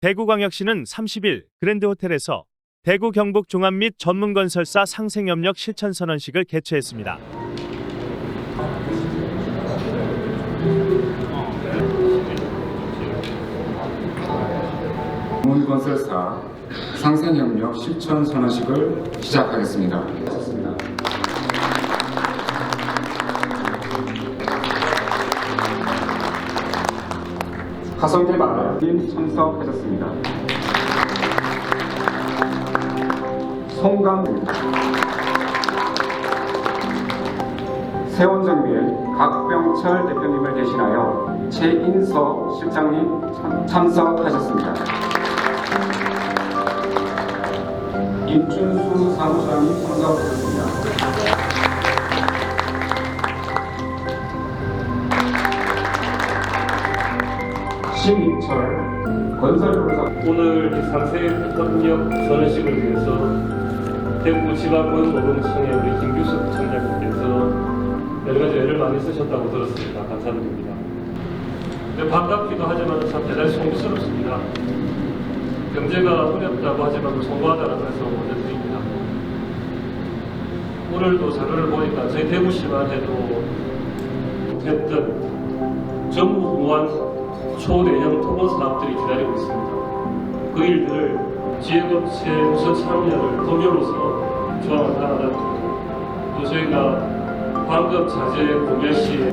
대구광역시는 30일 그랜드호텔에서 대구 경북 종합 및 전문건설사 상생협력 실천 선언식을 개최했습니다. 문건설사 상생협력 실천 선언식을 시작하겠습니다. 하성길 마을님 참석하셨습니다. 송강입니다. 세원정비의 각병철 대표님을 대신하여 최인서 실장님 참- 참석하셨습니다. 임준수 사무장님 참석하셨습니다. 신임철 건설공사 오늘 이 상세 협력 선언식을 위해서 대구 지방건보공청의 우리 김규석 청장님께서 여러 가지 애를 많이 쓰셨다고 들었습니다. 감사드립니다. 근데 반갑기도 하지만 참 대단히 송구스럽습니다. 경제가 어렵다고 하지만 성공하다라고 해서 올려드립니다. 오늘도 자료를 보니까 저희 대구시만 해도 했던 전무후무한 초대형 토건 사업들이 기다리고 있습니다. 그 일들을 지혜업체 우선 참여를 검열로서 조항을 하나 또 저희가 방금 자재 구매 시에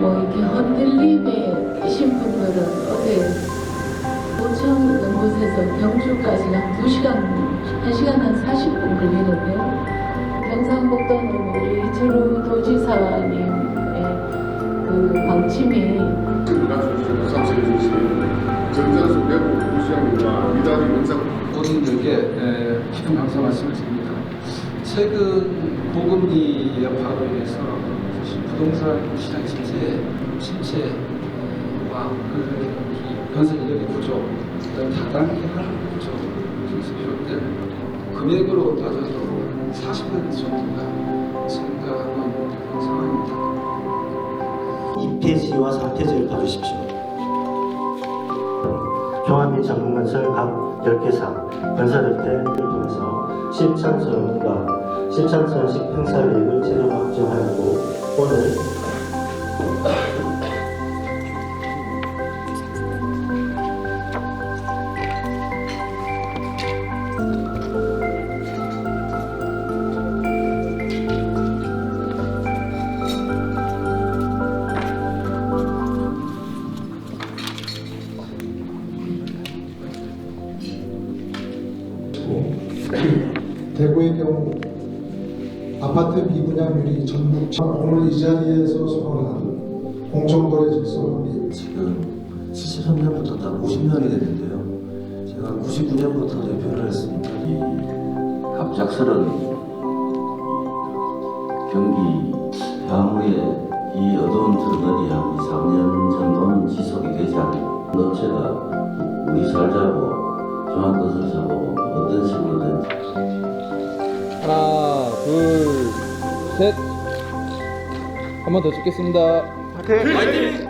뭐 이렇게 흔들림에 계신 분들은 어제 오천 연못에서 경주까지 한 2시간, 1시간 한 40분 걸리는데요. 경상북도는 우리 이철우 도지사님의 그 방침이 미달이 영상 본인들께 에, 깊은 감사 말씀을 드립니다. 최근 고금리 여파로 인해서 부동산 시장 침체, 침체와 그이 건설 인력의 부족, 그다음 다단계 하는 부족, 그래서 비롯된 금액으로 따져도 40% 정도가 증가하는 상황입니다. 2페이지와 4페이지를 봐주십시오. 종합 및 전문건설 각 10개사 건설업체를 통해서 실천선과 실천선식 행사 계획을 제도로 확정하였고 오늘 대구의 경우 아파트 미분양률이 전국 참 오늘 이 자리에서 선언한 공정거래 질서를 지금 73년부터 딱 50년이 됐는데요. 제가 99년부터 대표를 했습니다. 이 갑작스런 경기 향후에 이 어두운 터널이 한 2, 3년 정도는 지속이 되지 않는 업체가 우리 살자고 중앙건설사고 어떤 식으로든 하나, 둘, 셋. 한 번 더 찍겠습니다. 화이팅!